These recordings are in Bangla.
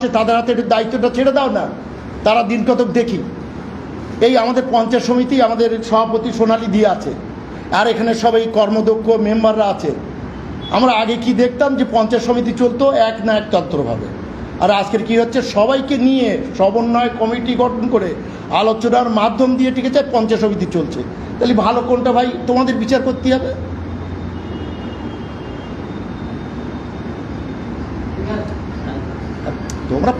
তাদের হাতে দায়িত্বটা ছেড়ে দাও না, তারা দিন কতক দেখি। এই আমাদের পঞ্চায়েত সমিতি, আমাদের সভাপতি সোনালি দিয়ে আছে, আর এখানে সবাই কর্মদক্ষ মেম্বাররা আছে। আমরা আগে কি দেখতাম যে পঞ্চায়েত সমিতি চলতো এক না এক তন্ত্রভাবে। আর আজকের কি হচ্ছে, সবাইকে নিয়ে সমন্বয় কমিটি গঠন করে আলোচনার মাধ্যম দিয়ে ঠিক আছে পঞ্চায়েত সমিতি চলছে। তাহলে ভালো কোনটা ভাই? তোমাদের বিচার করতে হবে। তোমরা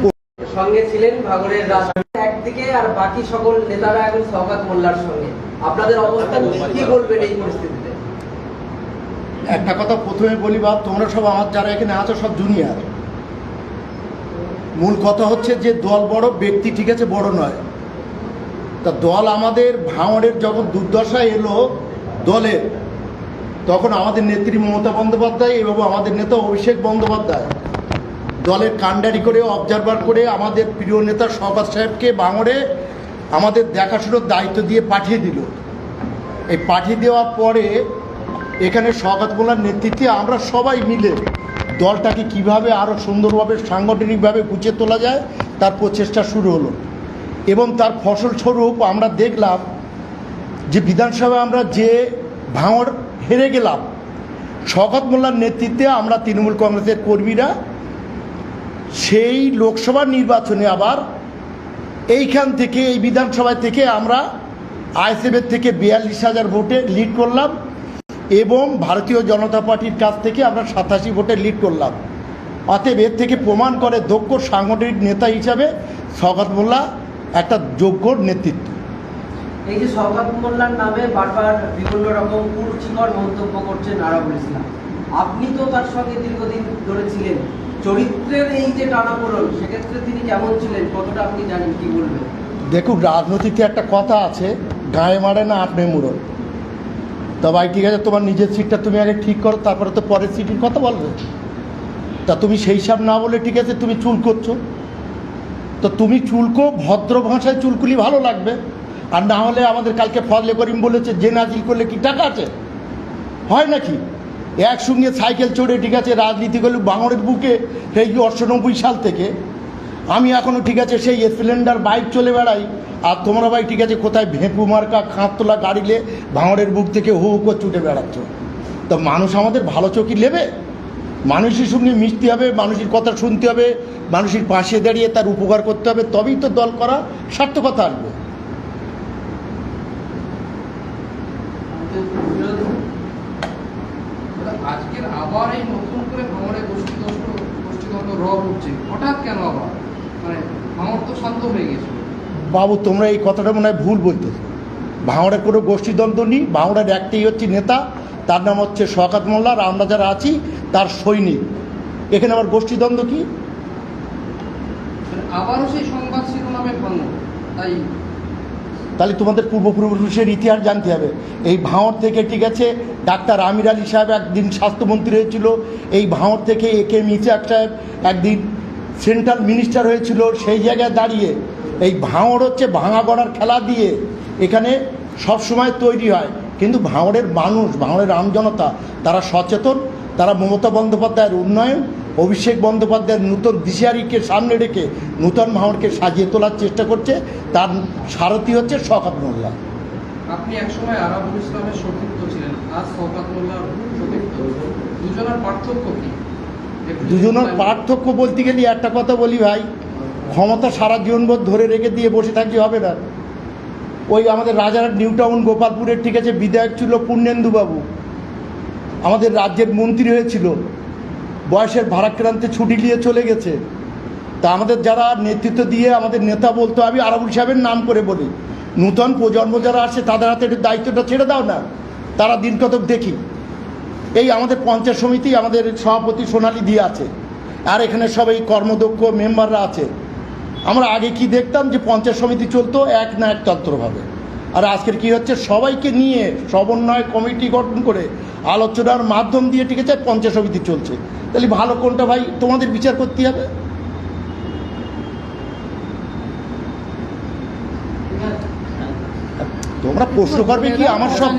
সঙ্গে ছিলেন ভাগরের রাজ। একদিকে আর বাকি সকল নেতারা এখন সৌগাত মোল্লার সঙ্গে। আপনাদের অবস্থান কি বলবেন এই পরিস্থিতিতে? একটা কথা প্রথমে বলি বা তোমরা সব আমার যারা এখানে আছো সব জুনিয়র মূল কথা হচ্ছে যে দল বড় ব্যক্তি ঠিক আছে বড় নয়। তা দল আমাদের ভাঙড়ের যখন দুর্দশা এলো দলের তখন আমাদের নেত্রী মমতা বন্দ্যোপাধ্যায় এবং আমাদের নেতা অভিষেক বন্দ্যোপাধ্যায়। দলের কাণ্ডারি করে অবজারভার করে আমাদের প্রিয় নেতা শওকত সাহেবকে ভাঙড়ে আমাদের দেখাশোনার দায়িত্ব দিয়ে পাঠিয়ে দিল। এই পাঠিয়ে দেওয়ার পরে এখানে শওকত মোল্লার নেতৃত্বে আমরা সবাই মিলে দলটাকে কীভাবে আরও সুন্দরভাবে, সাংগঠনিকভাবে গুছিয়ে তোলা যায় তার প্রচেষ্টা শুরু হলো। এবং তার ফসলস্বরূপ আমরা দেখলাম যে বিধানসভায় আমরা যে ভাঙড় হেরে গেলাম। শওকত মোল্লার নেতৃত্বে আমরা তৃণমূল কংগ্রেসের কর্মীরা সেই লোকসভা নির্বাচনে আবার এইখান থেকে, এই বিধানসভা থেকে আমরা আইএসএফের থেকে বিয়াল্লিশ হাজার ভোটে লিড করলাম এবং ভারতীয় জনতা পার্টির কাছ থেকে আমরা সাতাশি ভোটে লিড করলাম। অতএব এর থেকে প্রমাণ করে দক্ষ সাংগঠনিক নেতা হিসাবে শওকত মোল্লা একটা যোগ্য নেতৃত্ব। এই যে সৌগাত মোল্লার নামে বারবার বিভিন্ন রকম কুরুচিকর মন্তব্য করছেন আরাবুল ইসলাম, আপনি তো তার সঙ্গে দীর্ঘদিন ধরে ছিলেন। চরিত্রের এই যে টানাপোড়ন, সেক্ষেত্রে তিনি কেমন ছিলেন? কতটা আপনি জানেন, কি বলবেন? দেখুন রাজনীতিতে একটা কথা আছে, গায়ে মারে না, আপনি মুড়ন তা ভাই, ঠিক আছে, তোমার নিজের সিটটা তুমি আগে ঠিক করো, তারপরে তো পরের সিটের কথা বলবে। তা তুমি সেই সব না বলে, ঠিক আছে, তুমি চুল করছ। তো তুমি চুলকো ভদ্র ভাষায় চুলকুলি ভালো লাগবে। আর না হলে আমাদের কালকে ফজলে করিম বলেছে, যে নাজিল করলে কি টাকা আছে? হয় নাকি? একসঙ্গে সাইকেল চড়ে, ঠিক আছে, রাজনীতি করলে বাঙরের বুকে সেই অষ্টানব্বই সাল থেকে। আমি এখনও ঠিক আছে, সেই স্প্লেন্ডার বাইক চলে বেড়াই। আর তোমরা ভাই, ঠিক আছে, কোথায় ভেঁপু মার্কা খাঁততলা গাড়িলে ভাঙড়ের বুক থেকে হু হু করে ছুটে বেড়াচ্ছ। তো মানুষ আমাদের ভালো চোখই নেবে। মানুষের সঙ্গে মিশতে হবে, মানুষের কথা শুনতে হবে, মানুষের পাশে দাঁড়িয়ে তার উপকার করতে হবে, তবেই তো দল করা সার্থকতা আসবে। আজকের আবার এই নতুন করে ভাঙড়ে গোষ্ঠীদ্বন্দ্ব গোষ্ঠীদ্বন্দ্ব রব উঠছে। হঠাৎ কেন আবার? মানে ভাঙড় তো শান্ত হয়ে গেছিল বাবু তোমরা এই কথাটা মনে হয় ভুল বলতেছ ভাঙড়ের কোনো গোষ্ঠীদ্বন্দ্ব নেই। ভাঙড়ের একটাই হচ্ছে নেতা। তার নাম হচ্ছে শওকাত মোল্লা। আর আমরা যারা আছি তার সৈনিক। এখানে আবার গোষ্ঠীদ্বন্দ্ব কি? আবারও সেই সংবাদ শিরোনামে ভাঙড়। তাই তাহলে তোমাদের পূর্বপুরুষের ইতিহাস জানতে হবে। এই ভাঁড় থেকে ঠিক আছে, ডাক্তার আমির আলী সাহেব একদিন স্বাস্থ্যমন্ত্রী হয়েছিল, এই ভাঁড় থেকে এ কে মিসাক সাহেব একদিন সেন্ট্রাল মিনিস্টার হয়েছিল, সেই জায়গায় দাঁড়িয়ে, এই ভাঁড় হচ্ছে ভাঙা গড়ার খেলা দিয়ে এখানে সব সময় তৈরি হয়। কিন্তু ভাঁড়ের মানুষ ভাঁড়ের আমজনতা, তারা সচেতন, তারা মমতা বন্দ্যোপাধ্যায়ের উন্নয়ন অভিষেক বন্দ্যোপাধ্যায়ের নূতন দিশিয়ারিকে সামনে রেখে নূতন ভাঁড়কে সাজিয়ে তোলার চেষ্টা করছে তার সারথি হচ্ছে শখাত মোল্লা। আপনি একসময় আরাবুল ইসলামের সতীর্থ ছিলেন আজ শওকাত মোল্লার সতীর্থ। দুজনের পার্থক্য কি? দুজনের পার্থক্য বলতে গেলে একটা কথা বলি ভাই ক্ষমতা সারা জীবনভর ধরে রেখে দিয়ে বসে থাকলে হবে না। ওই আমাদের রাজারহাট নিউ টাউন গোপালপুরের ঠিক আছে বিধায়ক ছিল পূর্ণেন্দুবাবু। আমাদের রাজ্যের মন্ত্রী হয়েছিল। বয়সের ভারাক্রান্তে ছুটি নিয়ে চলে গেছে। তা আমাদের যারা নেতৃত্ব দিয়ে আমাদের নেতা বলতো, আমি আরাবুল সাহেবের নাম করে বলি। নূতন প্রজন্ম যারা আসে তাদের হাতে একটু দায়িত্বটা ছেড়ে দাও না। তারা দিন কতক দেখি। এই আমাদের পঞ্চায়েত সমিতি, আমাদের সভাপতি সোনালি দিয়ে আছে। আর এখানে সব এই কর্মদক্ষ, মেম্বাররা আছে। আমরা আগে কি দেখতাম যে পঞ্চায়েত সমিতি চলতো এক না এক তন্ত্রভাবে। আর আজকের কি হচ্ছে? সবাইকে নিয়ে সমন্বয় কমিটি গঠন করে আলোচনার মাধ্যম দিয়ে ঠিক আছে, পঞ্চায়েত সমিতি চলছে। তাহলে ভালো কোনটা ভাই? তোমাদের বিচার করতে হবে। তোমরা প্রশ্ন করবে কি? আমার সব